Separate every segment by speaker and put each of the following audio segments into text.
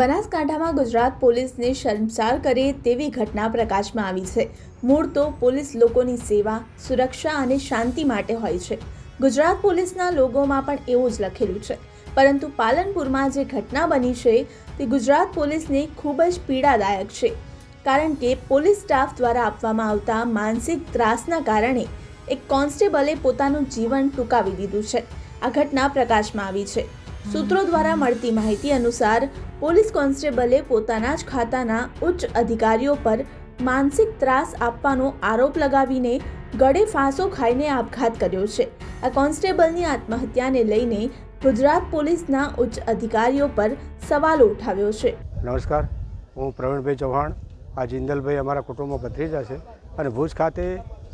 Speaker 1: બનાસકાંઠામાં ગુજરાત પોલીસને શર્મસાર કરે તેવી ઘટના પ્રકાશમાં આવી છે. મૂળ તો પોલીસ લોકોની સેવા, સુરક્ષા અને શાંતિ માટે હોય છે. ગુજરાત પોલીસના લોગોમાં પણ એવું જ લખેલું છે. પરંતુ પાલનપુરમાં જે ઘટના બની છે, તે ગુજરાત પોલીસને ખૂબ જ પીડાદાયક છે. કારણ કે પોલીસ સ્ટાફ દ્વારા આપવામાં આવતા માનસિક ત્રાસના કારણે એક કોન્સ્ટેબલે પોતાનું જીવન ટૂંકાવી દીધું છે. આ ઘટના પ્રકાશમાં આવી છે. સૂત્રો દ્વારા મળતી માહિતી અનુસાર, પોલીસ કોન્સ્ટેબલે પોતાના જ ખાતાના ઉચ્ચ અધિકારીઓ પર માનસિક ત્રાસ આપવાનો આરોપ લગાવીને ગળે ફાંસો ખાઈને આપઘાત કર્યો છે. આ કોન્સ્ટેબલની આત્મહત્યાને લઈને ગુજરાત પોલીસના ઉચ્ચ અધિકારીઓ પર સવાલો ઉઠાવ્યો છે.
Speaker 2: નમસ્કાર. હું પ્રવીણભાઈ ચૌહાણ. આ જિંદલભાઈ અમારા કુટુંબમાં ભત્રીજા છે અને ભુજ ખાતે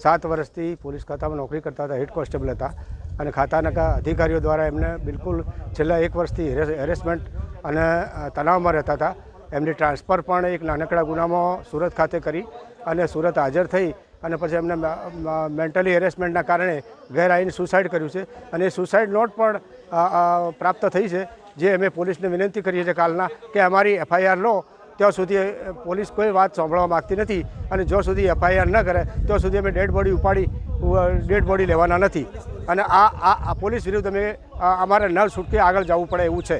Speaker 2: સાત વર્ષથી પોલીસ ખાતામાં નોકરી કરતા હતા, હેડ કોન્સ્ટેબલ હતા. અને ખાતાના અધિકારીઓ દ્વારા એમને બિલકુલ છેલ્લા એક વર્ષથી હેરેસમેન્ટ અને તણાવમાં રહેતા હતા. એમની ટ્રાન્સફર પણ એક નાનકડા ગુનામાં સુરત ખાતે કરી અને સુરત હાજર થઈ અને પછી એમને મેન્ટલી હેરેસમેન્ટના કારણે ઘેર આવીને સુસાઇડ કર્યું છે. અને એ સુસાઇડ નોટ પણ પ્રાપ્ત થઈ છે. જે અમે પોલીસને વિનંતી કરીએ છીએ કાલના કે અમારી એફઆઈઆર લો, ત્યાં સુધી પોલીસ કોઈ વાત સાંભળવા માગતી નથી. અને જ્યાં સુધી એફઆઈઆર ન કરે, ત્યાં સુધી અમે ડેડ બોડી ઉપાડી ડેડ બોડી લેવાના નથી. અને આ આ પોલીસ વિરુદ્ધ અમે અમારે ન છૂટકે આગળ જવું પડે એવું છે.